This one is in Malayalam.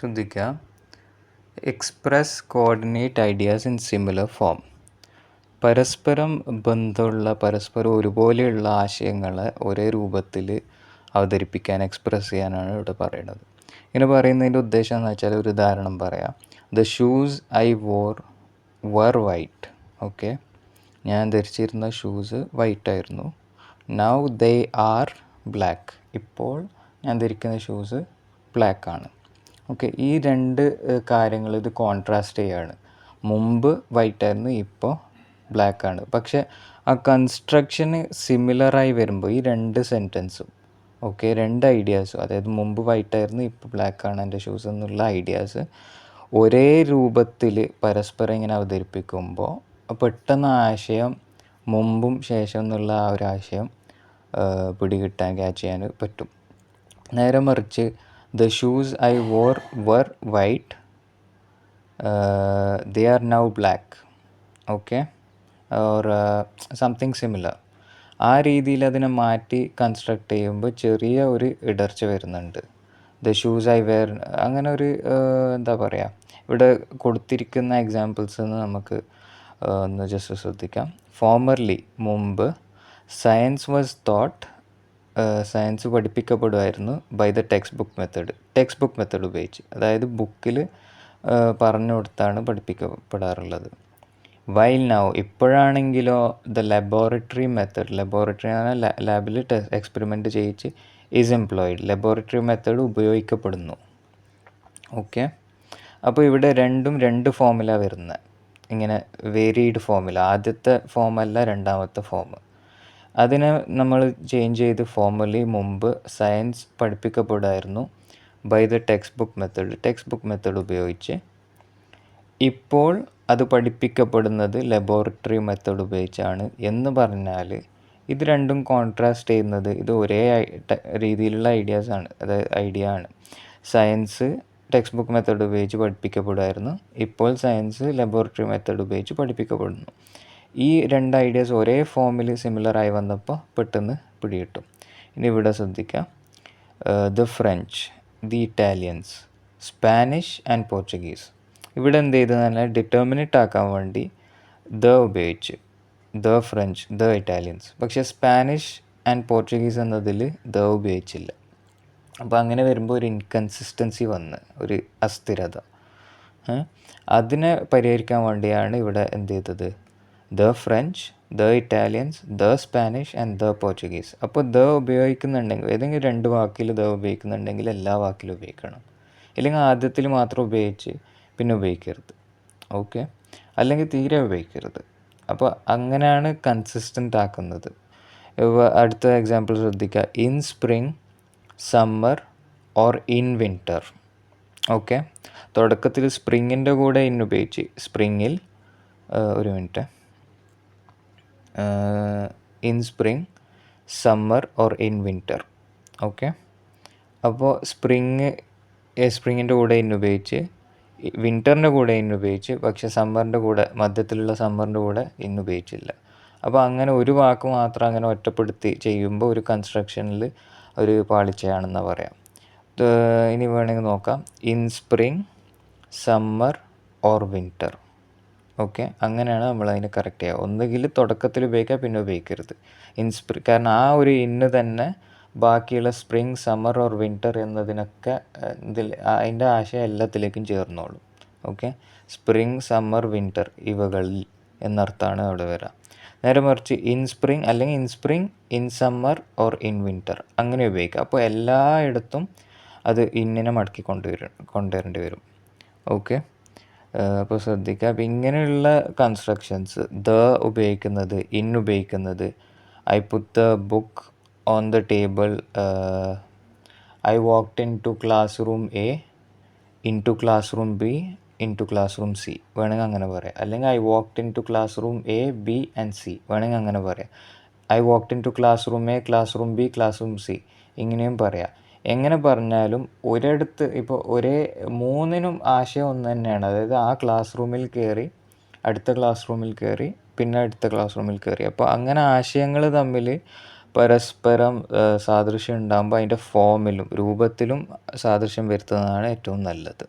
ശ്രദ്ധിക്കുക. Express coordinate ideas in similar form പരസ്പരം ബന്ധമുള്ള പരസ്പരം ഒരുപോലെയുള്ള ആശയങ്ങളെ ഒരേ രൂപത്തിൽ അവതരിപ്പിക്കാൻ എക്സ്പ്രസ് ചെയ്യാനാണ് ഇവിടെ പറയുന്നത്. ഇങ്ങനെ പറയുന്നതിന്റെ ഉദ്ദേശം എന്ന് വെച്ചാൽ ഒരു ഉദാഹരണം പറയാം. The shoes I wore were white okay ഞാൻ ധരിച്ചിരുന്ന ഷൂസ് വൈറ്റ് ആയിരുന്നു. നൗ ദേ ആർ ബ്ലാക്ക് ഇപ്പോൾ ഞാൻ ധരിക്കുന്ന ഷൂസ് ബ്ലാക്ക് ആണ്. ഓക്കെ ഈ രണ്ട് കാര്യങ്ങൾ ഇത് കോൺട്രാസ്റ്റ് ചെയ്യാണ്. മുമ്പ് വൈറ്റ് ആയിരുന്നു ഇപ്പോൾ ബ്ലാക്ക് ആണ്. പക്ഷെ ആ കൺസ്ട്രക്ഷന് സിമിലറായി വരുമ്പോൾ ഈ രണ്ട് സെന്റൻസും ഓക്കെ രണ്ട് ഐഡിയാസും അതായത് മുമ്പ് വൈറ്റ് ആയിരുന്നു ഇപ്പോൾ ബ്ലാക്ക് ആണ് എന്റെ ഷൂസ് എന്നുള്ള ഐഡിയാസ് ഒരേ രൂപത്തിൽ പരസ്പരം ഇങ്ങനെ അവതരിപ്പിക്കുമ്പോൾ പെട്ടെന്ന് ആശയം മുമ്പും ശേഷം എന്നുള്ള ആ ഒരു ആശയം പിടികിട്ടാൻ ക്യാച്ച് ചെയ്യാൻ പറ്റും. നേരെ മറിച്ച് the shoes I wore were white the are now black okay or something similar ആ രീതിയിൽ അതിനെ മാറ്റി കൺസ്ട്രക്ട് ചെയ്യുമ്പോൾ ചെറിയ ഒരു ഇടർച്ച വരുന്നുണ്ട്. ദ ഷൂസ് ഐ വെയർ അങ്ങനെ ഒരു എന്താ പറയുക ഇവിടെ കൊടുത്തിരിക്കുന്ന എക്സാമ്പിൾസ് നമുക്ക് ഒന്ന് ജസ്റ്റ് ശ്രദ്ധിക്കാം. ഫോമർലി മുമ്പ് science was taught science പഠിപ്പിക്കപ്പെടുമായിരുന്നു by the textbook method textbook method ഉപയോഗിച്ച്. അതായത് ബുക്കിൽ പറഞ്ഞു കൊടുത്താണ് പഠിപ്പിക്കപ്പെടാറുള്ളത്. വൈൽ നൗ ഇപ്പോഴാണെങ്കിലോ ദ ലബോറട്ടറി മെത്തേഡ് ലബോറട്ടറി ആണ് ലാബിൽ എക്സ്പെരിമെന്റ് ചെയ്യിച്ച് ഈസ് എംപ്ലോയിഡ് ലബോറട്ടറി മെത്തേഡ് ഉപയോഗിക്കപ്പെടുന്നു. ഓക്കെ അപ്പോൾ ഇവിടെ രണ്ടും രണ്ട് ഫോമിലാണ് വരുന്നത്. ഇങ്ങനെ വേരീഡ് ഫോമിൽ ആദ്യത്തെ ഫോമല്ല രണ്ടാമത്തെ ഫോം അതിനെ നമ്മൾ ചേഞ്ച് ചെയ്ത് ഫോർമലി മുമ്പ് science പഠിപ്പിക്കപ്പെടായിരുന്നു by the textbook method textbook method ഉപയോഗിച്ച്. ഇപ്പോൾ അത് പഠിപ്പിക്കപ്പെടുന്നത് ലബോറട്ടറി മെത്തേഡ് ഉപയോഗിച്ചാണ്. എന്ന് പറഞ്ഞാൽ ഇത് രണ്ടും കോൺട്രാസ്റ്റ് ചെയ്യുന്നത് ഇത് ഒരേ രീതിയിലുള്ള ഐഡിയാസ് ആണ്. അതായത് ഐഡിയ ആണ്. സയൻസ് ടെക്സ്റ്റ് ബുക്ക് മെത്തേഡ് ഉപയോഗിച്ച് പഠിപ്പിക്കപ്പെടുമായിരുന്നു ഇപ്പോൾ സയൻസ് ലബോറട്ടറി മെത്തേഡ് ഉപയോഗിച്ച് പഠിപ്പിക്കപ്പെടുന്നു. ഈ രണ്ട് ഐഡിയാസ് ഒരേ ഫോമിൽ സിമിലറായി വന്നപ്പോൾ പെട്ടെന്ന് പിടികിട്ടും. ഇനി ഇവിടെ ശ്രദ്ധിക്കാം. The French the Italians Spanish and Portuguese ഇവിടെ എന്ത് ചെയ്തെന്ന് ഡിറ്റർമിനേറ്റ് ആക്കാൻ വേണ്ടി ദ ഉപയോഗിച്ച് ദ ഫ്രഞ്ച് ദ ഇറ്റാലിയൻസ് പക്ഷേ സ്പാനിഷ് ആൻഡ് പോർച്ചുഗീസ് എന്നതിൽ ദ ഉപയോഗിച്ചില്ല. അപ്പോൾ അങ്ങനെ വരുമ്പോൾ ഒരു ഇൻകൺസിസ്റ്റൻസി വന്ന് ഒരു അസ്ഥിരത. അതിനെ പരിഹരിക്കാൻ വേണ്ടിയാണ് ഇവിടെ എന്ത് ചെയ്തത്? The French the Italians the Spanish and the Portuguese അപ്പോൾ ദ ഉപയോഗിക്കുന്നുണ്ടെങ്കിൽ ഏതെങ്കിലും രണ്ട് വാക്കിൽ ദ ഉപയോഗിക്കുന്നുണ്ടെങ്കിൽ എല്ലാ വാക്കിലും ഉപയോഗിക്കണം. ഇല്ലെങ്കിൽ ആദ്യത്തിൽ മാത്രം ഉപയോഗിച്ച് പിന്നെ ഉപയോഗിക്കരുത്. ഓക്കെ അല്ലെങ്കിൽ തീരെ ഉപയോഗിക്കരുത്. അപ്പോൾ അങ്ങനെയാണ് കൺസിസ്റ്റന്റ് ആക്കുന്നത്. അടുത്ത എക്സാമ്പിൾ ശ്രദ്ധിക്കുക. In spring summer or in winter okay തുടക്കത്തിൽ സ്പ്രിങ്ങിന്റെ കൂടെ ഇൻ ഉപയോഗിച്ച്. സ്പ്രിങ്ങിൽ ഒരു minute in spring summer or in winter okay അപ്പോൾ സ്പ്രിങ് സ്പ്രിങ്ങിന്റെ കൂടെ ഇൻ ഉപയോഗിച്ച് വിന്ററിന്റെ കൂടെ ഇന്ന് ഉപയോഗിച്ച് പക്ഷെ സമ്മറിന്റെ കൂടെ മധ്യത്തിലുള്ള സമ്മറിന്റെ കൂടെ ഇന്ന് ഉപയോഗിച്ചില്ല. അപ്പോൾ അങ്ങനെ ഒരു വാക്ക് മാത്രം അങ്ങനെ ഒറ്റപ്പെടുത്തി ചെയ്യുമ്പോൾ ഒരു കൺസ്ട്രക്ഷനിൽ ഒരു പാളിച്ചയാണെന്ന് പറയാം. ഇനി വേണമെങ്കിൽ നോക്കാം. In spring summer or winter okay അങ്ങനെയാണ് നമ്മൾ അതിനെ കറക്റ്റ് ചെയ്യുക. ഒന്നുകിൽ തുടക്കത്തിൽ ഉപയോഗിക്കുക പിന്നെ ഉപയോഗിക്കരുത്. ഇൻസ്പ്രി കാരണം ആ ഒരു ഇന്ന് തന്നെ ബാക്കിയുള്ള സ്പ്രിങ് സമ്മർ ഓർ വിന്റർ എന്നതിനൊക്കെ ഇതിൽ അതിന്റെ ആശയം എല്ലാത്തിലേക്കും ചേർന്നോളും. ഓക്കെ സ്പ്രിങ് സമ്മർ വിന്റർ ഇവകളിൽ എന്നർത്ഥമാണ് അവിടെ വരാം. നേരെ മറിച്ച് ഇൻ സ്പ്രിങ് അല്ലെങ്കിൽ in spring in summer or in winter അങ്ങനെ ഉപയോഗിക്കുക. അപ്പോൾ എല്ലായിടത്തും അത് ഇന്നിനെ മടക്കി കൊണ്ടുവരും കൊണ്ടുവരേണ്ടി വരും. ഓക്കെ അപ്പോൾ ശ്രദ്ധിക്കുക അപ്പോൾ ഇങ്ങനെയുള്ള കൺസ്ട്രക്ഷൻസ് ദ ഉപയോഗിക്കുന്നത് ഇൻ ഉപയോഗിക്കുന്നത് I put the book into classroom A into classroom B into classroom C വേണമെങ്കിൽ അങ്ങനെ പറയാം. അല്ലെങ്കിൽ I walked into classroom A B and C വേണമെങ്കിൽ അങ്ങനെ പറയാം. I walked into classroom A classroom B classroom C ഇങ്ങനെയും പറയാം. എങ്ങനെ പറഞ്ഞാലും ഒരിടത്ത് ഇപ്പോൾ ഒരേ മൂന്നിനും ആശയം ഒന്ന് തന്നെയാണ്. അതായത് ആ ക്ലാസ് റൂമിൽ കയറി അടുത്ത ക്ലാസ് റൂമിൽ കയറി പിന്നെ അടുത്ത ക്ലാസ് റൂമിൽ കയറി. അപ്പോൾ അങ്ങനെ ആശയങ്ങൾ തമ്മിൽ പരസ്പരം സാദൃശ്യം ഉണ്ടാകുമ്പോൾ അതിന്റെ ഫോമിലും രൂപത്തിലും സാദൃശ്യം വരുത്തുന്നതാണ് ഏറ്റവും നല്ലത്.